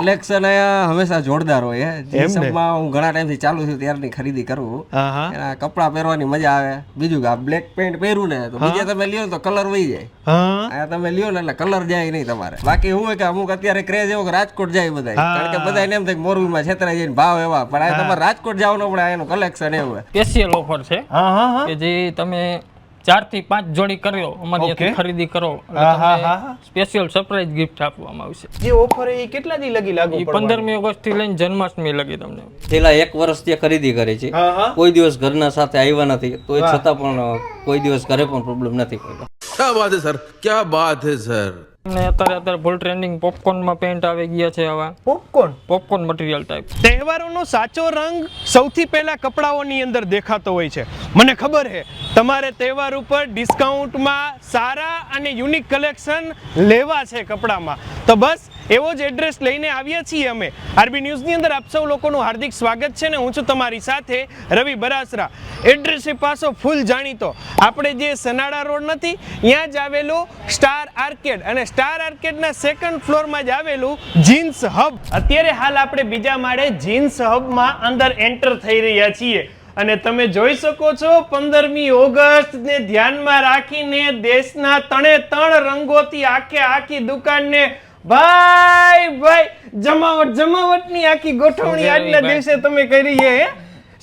Collection હંમેશા જોરદાર હોય? જીન્સમાં હું ઘણા ટાઈમથી ચાલુ છું ત્યારની ખરીદી કરું. હા હા. એના કપડાં પહેરવાની મજા આવે. બીજું કે આ બ્લેક પેન્ટ પહેરું ને તો બીજા તમે લ્યો ને તો કલર વહી જાય. આ તમે લ્યો ને એટલે કલર જાય નહીં તમારે. બાકી હું કે અમુક અત્યારે ક્રેઝ એવો કે રાજકોટ જાય બધા કારણ કે બધા એમ થાય મોરબીમાં છેતરાઈ જઈને ભાવ એવા. પણ આ તમારે રાજકોટ જવાનું પડે એનું કલેક્શન એવું સ્પેશિયલ ઓફર છે હા હા હા. કે જે તમે ચારથી પાંચ જોડી કર્યો. અમારી ખરીદી કરો. સ્પેશિયલ સરપ્રાઈઝ ગિફ્ટ આપવામાં આવશે. જે ઓફર એ કેટલા દી લગી લાગુ પંદરમી ઓગસ્ટથી લઈને જન્માષ્ટમી લગી તમને. છેલ્લા એક વર્ષ ત્યાં ખરીદી કરી છે. કોઈ દિવસ ઘરના સાથે આવ્યા નથી. તો એ છતાં પણ કોઈ દિવસ ઘરે પણ પ્રોબ્લેમ નથી ક્યાં બાત હે સર? ક્યાં બાત હે સર? તમને અત્યારે અત્યારે ફૂલ ટ્રેન્ડિંગ પોપકોર્નમાં પેન્ટ આવી ગયા છે આવા પોપકોર્ન પોપકોર્ન મટીરિયલ ટાઈપ તહેવારોનો સાચો રંગ સૌથી પહેલા કપડાઓની અંદર દેખાતો હોય છે. મને ખબર છે તમારે તહેવાર ઉપર ડિસ્કાઉન્ટમાં સારા અને યુનિક કલેક્શન લેવા છે કપડામાં. તો બસ એવો જ એડ્રેસ લઈને આવ્યા છીએ અમે. આરબી ન્યૂઝની અંદર આપ સૌ લોકોનું હાર્દિક સ્વાગત છે ને હું છું તમારી સાથે રવિ બરાસરા. એડ્રેસ એ પાસો ફૂલ જાણીતો. આપણે જે સનાડા રોડ નથી ત્યાં જ આવેલું સ્ટાર આર્કેડ અને સ્ટાર આર્કેડના સેકન્ડ ફ્લોરમાં જ આવેલું જીન્સ હબ. અત્યારે હાલ આપણે બીજા માળે જીન્સ હબમાં અંદર એન્ટર થઈ રહ્યા છીએ. અને તમે જોઈ શકો છો પંદરમી ઓગસ્ટ ને ધ્યાનમાં રાખીને દેશના તણે ત્રણ રંગોથી આખે આખી દુકાનને ભાઈ ભાઈ જમાવટ જમાવટની આખી ગોઠવણી આજના દિવસે તમે કરી છે?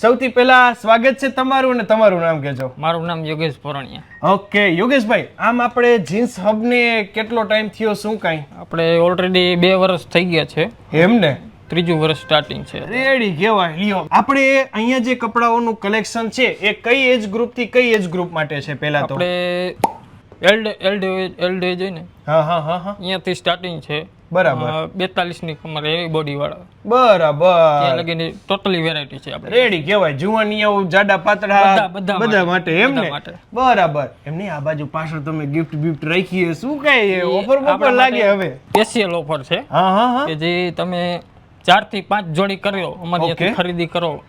સૌથી પહેલા સ્વાગત છે તમારું અને તમારું નામ કહેજો. મારું નામ યોગેશ પોરણિયા ઓકે યોગેશભાઈ આમ આપણે જીન્સ હબને કેટલો ટાઈમ થયો શું કાંઈ? આપણે ઓલરેડી બે વર્ષ થઈ ગયા છે. એમ ને? ત્રીજું વર્ષ સ્ટાર્ટિંગ છે. રેડી કહેવાય લ્યો. આપણે અહીંયા જે કપડાઓનું કલેક્શન છે એ કઈ એજ ગ્રુપથી કઈ એજ ગ્રુપ માટે છે પહેલા તો? આપણે એલ્ડ એલ્ડ એલ્ડ એજ હોય ને? હા હા હા હા. અહીંયાથી સ્ટાર્ટિંગ છે. બરાબર. બેતાલીસની કમર એવી બોડી વાળા બરાબર લગીને ટોટલી વેરાયટી છે આપણે. રેડી કહેવાય. જુવાનિયાઓ જાડા પાતળા બધા- માટે. એમ ને બરાબર. એમને આ બાજુ પાછળ તમે ગિફ્ટ બિફ્ટ રાખી છે શું કઈ ઓફર ઓફર લાગે હવે? સ્પેશિયલ ઓફર છે. હા હા હા. કે જે તમે ચારથી પાંચ જોડી કર્યો અમારી ખરીદી કરો.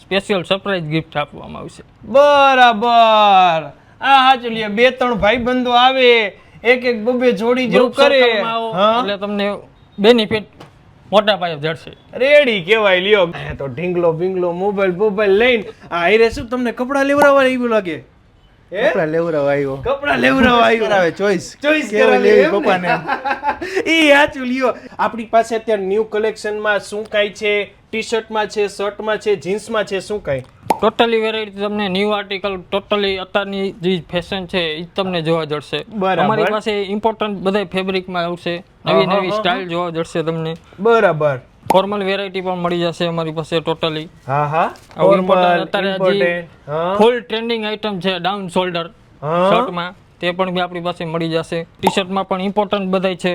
સ્પેશિયલ સરપ્રાઈઝ ગિફ્ટ આપવામાં આવશે. બરાબર. આ હા ચલીએ બે ત્રણ ભાઈ બંધો આવે. એક એક બબે જોડી જેવું કરે. એટલે તમને બેનિફિટ મોટા પાયે જડશે. રેડી કેવાય લ્યો. તો ઢીંગલો બિંગલો મોબાઈલ મોબાઈલ લઈને. આ હિરે શું તમને કપડા લેવડાવવા એવું લાગે કપડા લેવરાવા આવ્યો. કપડા લેવડાવવા આવ્યો. કરાવે ચોઈસ ચોઈસ કરાવે? પપ્પાને? ઈ સાચું લ્યો. આપણી પાસે અત્યારે ન્યૂ કલેક્શનમાં શું કાંઈ છે? ટી શર્ટમાં છે શર્ટમાં છે જીન્સમાં છે શું કાંઈ? ટોટલી વેરાયટી તમને ન્યૂ આર્ટિકલ ટોટલી અત્યારની જે ફેશન છે એ તમને જોવા જડશે. અમારી પાસે ઇમ્પોર્ટન્ટ બધા ફેબ્રિકમાં આવશે નવી નવી સ્ટાઇલ જોવા જડશે તમને. બરાબર. ફોર્મલ વેરાયટી પણ મળી જશે અમારી પાસે ટોટલી હા હા. અત્યારે ફૂલ ટ્રેન્ડિંગ આઇટમ છે ડાઉન શોલ્ડર. શર્ટમાં તે પણ બી આપણી પાસે મળી જશે. ટી શર્ટમાં પણ ઇમ્પોર્ટન્ટ બધાય છે.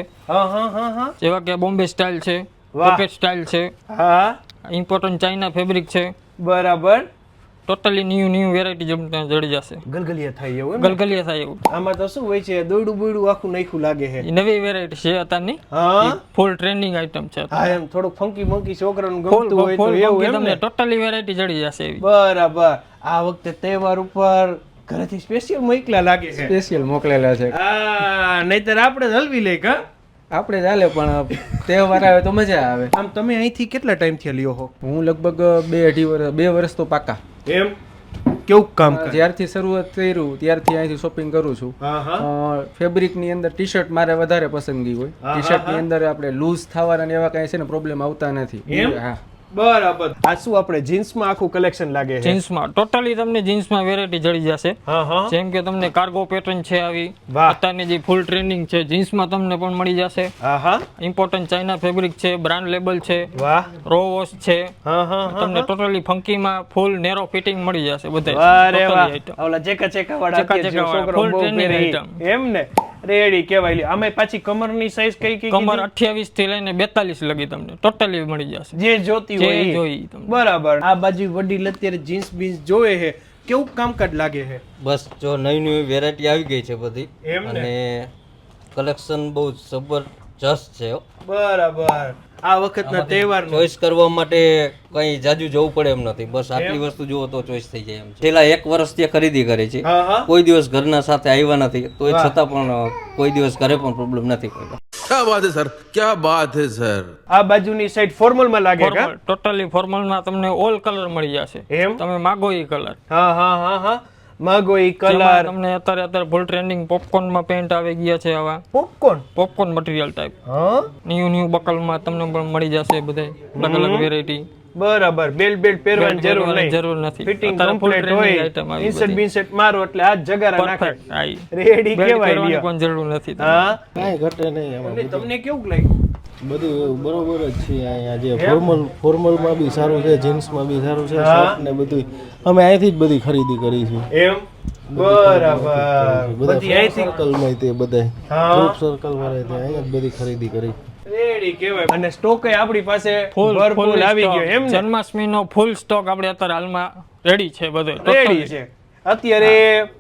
જેવા કે બોમ્બે સ્ટાઇલ છે પોકેટ સ્ટાઇલ છે. ઇમ્પોર્ટન્ટ ચાઇના ફેબ્રિક છે. બરાબર. ટોટલી ન્યૂ ન્યૂ વેરાયટી જેમ જડી જશે. ગલગલિયા થાય એવું ગલગલિયા થાય એવું. આમાં તો શું હોય છે દોડું બોડું આખું નાખ્યું લાગે છે. એ નવી વેરાયટી છે અત્યારની. હા? ફૂલ ટ્રેન્ડિંગ આઇટમ છે હા એમ થોડુંક ફંકી મંકી છોકરાનું ગમતું હોય તો એવું એમ તમને ટોટલી વેરાયટી જડી જશે એવી. બરાબર. આ વખતે તહેવાર ઉપર ઘરેથી સ્પેશિયલ મોકલા લાગે છે. સ્પેશિયલ મોકલેલા છે. આ નહીતર આપણે હલવી લઈ કા આપણે ચાલે પણ તહેવાર આવે તો મજા આવે. આમ તમે અહીંથી કેટલા ટાઈમથી લ્યો હો? હું લગભગ બે અઢી વર્ષ બે વર્ષ તો પાકા. એમ? કેવું કામ જ્યારથી શરૂઆત કર્યું ત્યારથી અહીંથી શોપિંગ કરું છું. હા હા. ફેબ્રિકની અંદર ટી શર્ટ મારે વધારે પસંદગી હોય. ટી શર્ટની અંદર આપણે લૂઝ થવાના ને એવા કાંઈ છે ને પ્રોબ્લેમ આવતા નથી. હા. બરાબર. આ શું આપણે જીન્સમાં આખું કલેક્શન લાગે છે? જીન્સમાં. ટોટલી તમને જીન્સમાં વેરાયટી જડી જશે. હા હા. જેમ કે તમને કાર્ગો પેટર્ન છે આવી. અત્યારની જે ફૂલ ટ્રેન્ડિંગ છે જીન્સમાં તમને પણ મળી જશે. હા હા. ઇમ્પોર્ટન્ટ ચાઇના ફેબ્રિક છે બ્રાન્ડ લેબલ છે વાહ. રો વોશ છે. હા હા હા તમને ટોટલી ફંકીમાં ફૂલ નેરો ફિટિંગ મળી જશે બધે ફૂલ વાહ. ઓલા વાળા પહેરે. item. એમ ને? રેડી કહેવાય અમે પાછી કમરની સાઈઝ કઈ કઈ કમર અઠ્યાવીસથી લઈને બેતાલીસ લગી તમને. ટોટલી મળી જશે. જે જોતી હોય. જોઈ તમને. બરાબર. આ બાજુ વડીલ અત્યારે જીન્સ બીન્સ જોવે છે. કેવું કામકાજ લાગે છે? બસ જો નવી નવી વેરાયટી આવી ગઈ છે બધી. અને કલેક્શન બહુ જસ છે બરાબર. આ વખતના તહેવાર ચોઈસ કરવા માટે કઈ જાજુ જવું પડે એમ નથી. બસ આટલી વસ્તુ જુઓ તો ચોઈસ થઈ જાય એમ છેલ્લા એક વર્ષ ત્યાં ખરીદી કરી છે. કોઈ દિવસ ઘરના સાથે આવ્યા નથી તો એ છતાં પણ કોઈ દિવસ ઘરે પણ પ્રોબ્લેમ નથી પડ્યો ક્યા બાત હે સર? ક્યા બાત હે સર? આ બાજુની સાઈડ ફોર્મલમાં લાગે ટોટલી ફોર્મલમાં તમને ઓલ કલર મળી જશે. એમ? તમે માગો એ કલર હા હા હા હા. માગો હોય કલર. તમને અત્યારે અત્યારે ફૂલ ટ્રેન્ડિંગ પોપકોર્નમાં પેન્ટ આવી ગયા છે આવા. પોપકોર્ન પોપકોર્ન મટીરિયલ ટાઈપ હા? ન્યુ ન્યુ બકલમાં તમને પણ મળી જશે બધે. અલગ અલગ વેરાયટી બરાબર. બેલ્ટ બેલ્ટ પહેરવાની જરૂર નહીં. જરૂર નથી. ફિટિંગ કમ્પ્લીટ હોય. ઇન્સર્ટ. બિન્સર્ટ મારો એટલે આ જગારા નાખે. રેડી કેવાય લ્યો. પણ જરૂર નથી હા? કાઈ ઘટે નહીં તમને- તમને કેવું લાગ્યું? બધું બરોબર જ છે અહીંયા જે ફોર્મલ ફોર્મલમાં બી સારું છે જીન્સમાં બી સારું છે શર્ટ ને બધું અમે અહીંથી જ બધી ખરીદી કરી છે. એમ? બરાબર. બધા અહીંથી? સર્કલમાં તે બધા ગ્રુપ સર્કલ વાળા તે અહીંયા જ બધી ખરીદી કરી. રેડી અને સ્ટોક આપણી પાસે ફૂલ ફૂલ આવી ગયો એમ ને? જન્માષ્ટમીનો ફૂલ સ્ટોક આપણે અત્યારે હાલમાં રેડી છે બધો રેડી છે. અત્યારે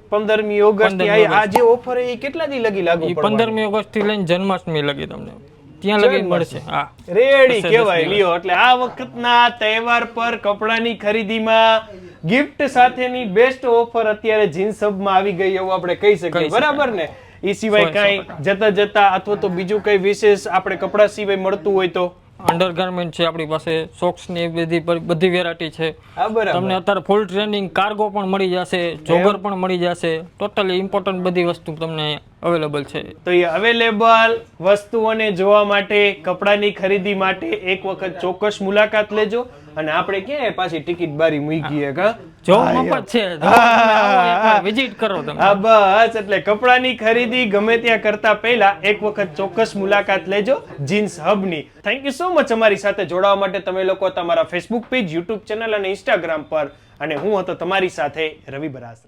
પંદરમી ઓગસ્ટ આ જે ઓફર એ કેટલા દી લગી લાગુ પંદરમી ઓગસ્ટથી લઈને જન્માષ્ટમી લગી તમને. ત્યાં લગી મળશે. હા. રેડી કહેવાય. લ્યો એટલે આ વખતના તહેવાર પર કપડાની ખરીદીમાં ગિફ્ટ સાથેની બેસ્ટ ઓફર અત્યારે જીન્સ હબમાં આવી ગઈ એવું આપણે કહી શકીએ. બરાબર ને? એ સિવાય કાંઈ જતા જતા અથવા તો બીજું કઈ વિશેષ આપણે કપડા સિવાય મળતું હોય તો? અંડરગાર્મેન્ટ છે આપણી પાસે સોક્સની એ બધી બધી વેરાયટી છે. બરાબર. તમને અત્યારે ફૂલ ટ્રેનિંગ કાર્ગો પણ મળી જશે જોગર પણ મળી જશે. ટોટલી ઇમ્પોર્ટન્ટ બધી વસ્તુ તમને અવેલેબલ છે. તો એ અવેલેબલ વસ્તુઓને જોવા માટે કપડાની ખરીદી માટે એક વખત ચોક્કસ મુલાકાત લેજો. અને આપણે ક્યાં પાછી ટિકિટ બારી મૂકી કા? જો મફત છે વિઝિટ કરો તમે. હા બસ એટલે કપડાની ખરીદી ગમે ત્યાં કરતા પહેલા એક વખત ચોક્કસ મુલાકાત લેજો જીન્સ હબની. થેન્ક યુ સો મચ અમારી સાથે જોડાવા માટે તમે લોકો તમારા ફેસબુક પેજ યુટ્યુબ ચેનલ અને ઇન્સ્ટાગ્રામ પર. અને હું હતો તમારી સાથે રવિ બરાસરા.